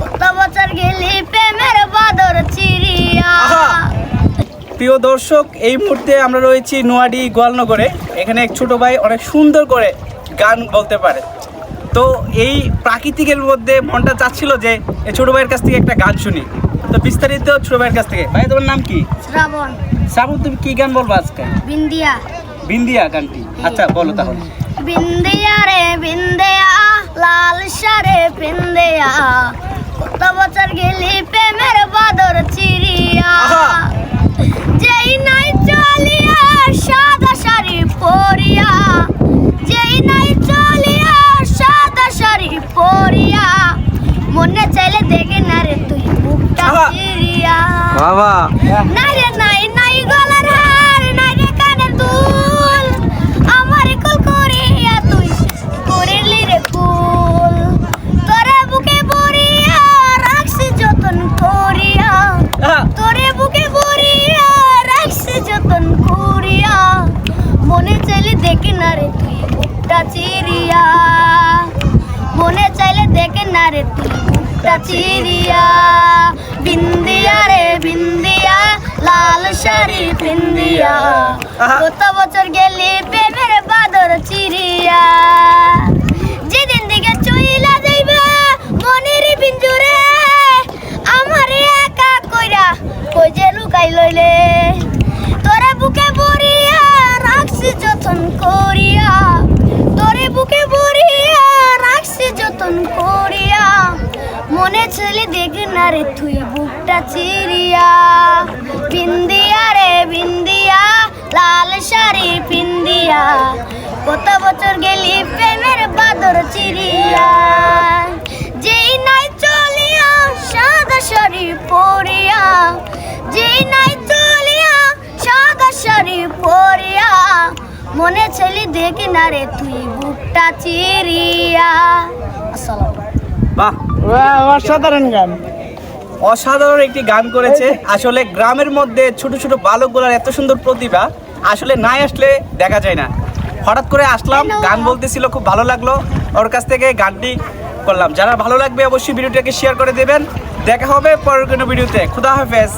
কত বছর গেলি প্রেমের বাদর চিরিয়া প্রিয় দর্শক এই মুহূর্তে আমরা রয়েছি নোয়াডি গোয়ালনগরে। এখানে এক ছোট ভাই অনেক সুন্দর করে গান বলতে পারে। তো এই প্রাকৃতিকের মধ্যে মনটা চাচ্ছিল যে ছোট ভাইয়ের কাছ থেকে একটা গান শুনি। তো বিস্তারিত ছোট ভাইয়ের কাছ থেকে। ভাই তোমার নাম কি? শ্রাবণ। শ্রাবণ তুমি কি গান বলব আজকে? বিন্দিয়া। বিন্দিয়া গানটি। আচ্ছা বলো তাহলে। বিন্দিয়া রে লাল সারে পিন্দিয়া কত বছর গেলি প্রেমের বাদর চিরিয়া যেই নাই চলিয়া সাদা শাড়ি পরিয়া। যেই নাই চলিয়া সাদা শাড়ি পরিয়া। মনে চাইলে দেখে না রে তুই বুকটা! চিরিয়া বাবা। নাই রে নাই চিরিয়া বিন্দিয়া রে বিন্দিয়া লাল শাড়ি পিন্দিয়া। কত বছর গেলি প্রেমের বাদর চিরিয়া মনে ছেলে দেখ না রে তুই বুকটা চিরিয়া। বিন্দিয়া রে বিন্দিয়া লাল শাড়ি পিন্দিয়া। কত বছর গেলি প্রেমের বাদর চিরিয়া। যেই নাই চলিয়া সাদা শাড়ি পরিয়া যেই নাই চলিয়া সাদা শাড়ি পরিয়া মনে ছেলে দেখি না রে তুই বুকটা চিরিয়া। বাহ। অসাধারণ গান। অসাধারণ একটি গান করেছে। আসলে গ্রামের মধ্যে ছোট ছোট বালকগুলার এত সুন্দর প্রতিভা আসলে নাই আসলে দেখা যায় না। হঠাৎ করে আসলাম গান বলতেছিল খুব ভালো লাগল। ওর কাছ থেকে গানটি করলাম। যারা ভালো লাগবে অবশ্যই ভিডিওটাকে শেয়ার করে দেবেন। দেখা হবে পরের কোনো ভিডিওতে। খুদা হাফেজ।